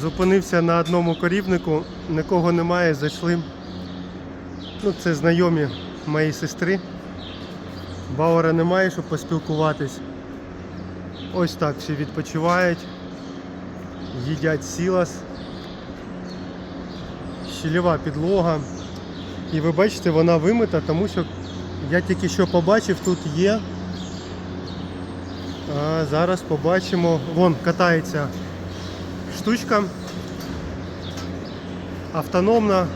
Зупинився на одному корівнику, нікого немає, зайшли. Ну, це знайомі моєї сестри. Бауера немає, щоб поспілкуватись. Ось так всі відпочивають, їдять сілас, щільова підлога. І ви бачите, вона вимита, тому що я тільки що побачив, тут є. А зараз побачимо. Вон катається штучка. Автономна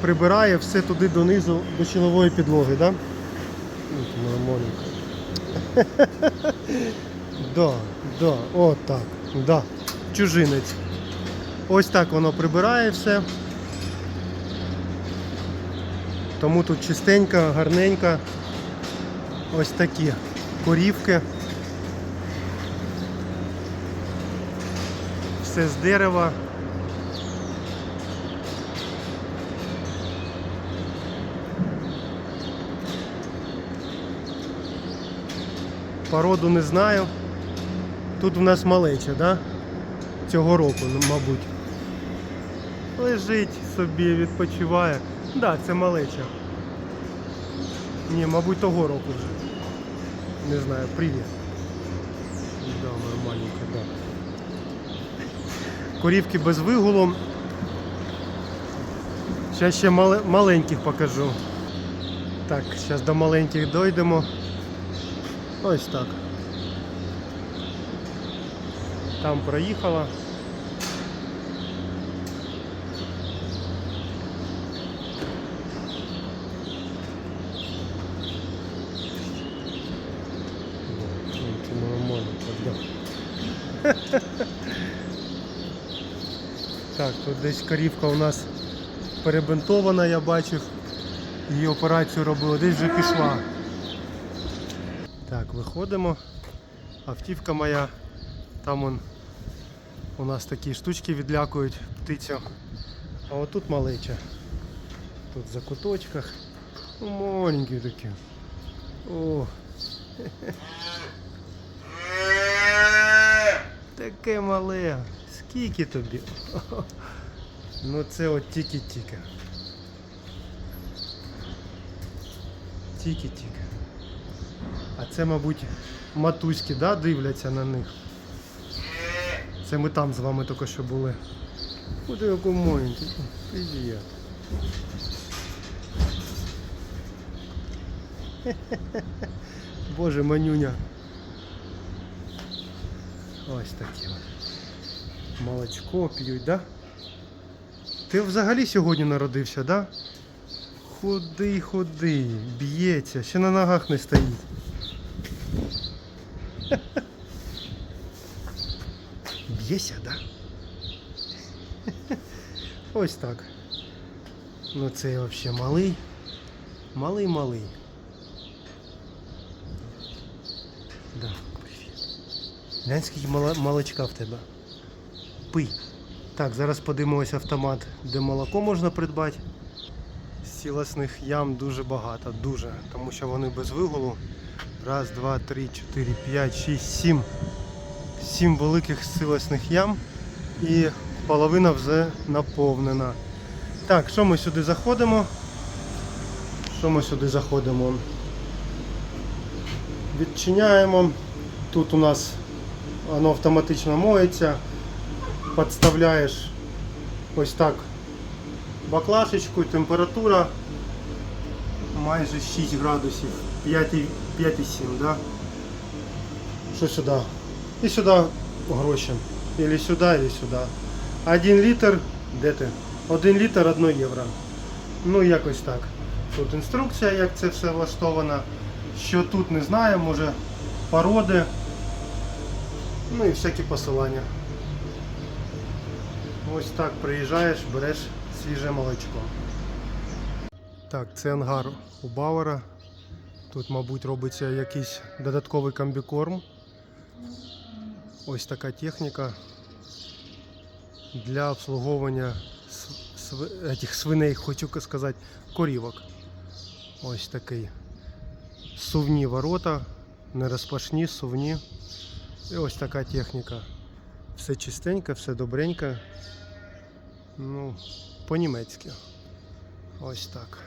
прибирає все туди донизу до чолової підлоги, да? От. Да, да, от так, да. Чужинець. Ось так воно прибирає все. Тому тут чистенько, гарненько. Ось такі корівки. Все з дерева. Породу не знаю. Тут у нас малеча, да? Цього року, ну, мабуть. Лежить собі, відпочиває. Так, да, це малеча. Ні, мабуть, того року вже. Не знаю, привіт. Да, нормальненько, да. Корівки без вигулу. Зараз ще мале- маленьких покажу. Так, зараз до маленьких дойдемо. Ось так. Там проїхала. Ну, нормально, так, тут десь корівка у нас перебинтована, я бачив. Її операцію робили, десь вже пішла. Так, виходимо. Автівка моя. Там он, у нас такі штучки відлякують птицю. А отут малеча. Тут в закуточках. Ну, маленькі такі. О. Таке мале. Скільки тобі? Ну це от тільки-тільки. Тільки-тільки. А це, мабуть, матуськи, да, дивляться на них. Це ми там з вами тільки що були. Куди яку маленький? Привіт. Боже, манюня. Ось такі от. Молочко п'ють, да? Ти взагалі сьогодні народився, да? Худий, худий, б'ється, ще на ногах не стоїть. Б'єся, да? Ось так. Ну це взагалі малий. Малий малий. Да. Глянь, скільки молочка в тебе. Пий. Так, зараз подивимося автомат, де молоко можна придбати. Сілосних ям дуже багато, дуже. Тому що вони без вигулу. Раз, два, три, чотири, п'ять, шість, сім. Сім великих силосних ям і половина вже наповнена. Так, що ми сюди заходимо? Що ми сюди заходимо? Відчиняємо. Тут у нас воно автоматично моється. Підставляєш ось так баклашечку, температура майже 6 градусів, 5,7, да? Що сюди? І сюди гроші. Или сюди, или сюди. Один літр, де ти? Один літр 1 євро. Ну якось так. Тут інструкція, як це все влаштовано. Що тут не знаю, може породи. Ну і всякі посилання. Ось так приїжджаєш, береш свіже молочко. Так, це ангар у Бауера. Тут, мабуть, робиться якийсь додатковий комбікорм. Ось така техніка для обслуговування св- этих свиней, хочу сказати, корівок. Ось такий. Сувні ворота, нерозпашні, сувні. І ось така техніка. Все чистенько, все добренько. Ну, по-німецьки. Ось так.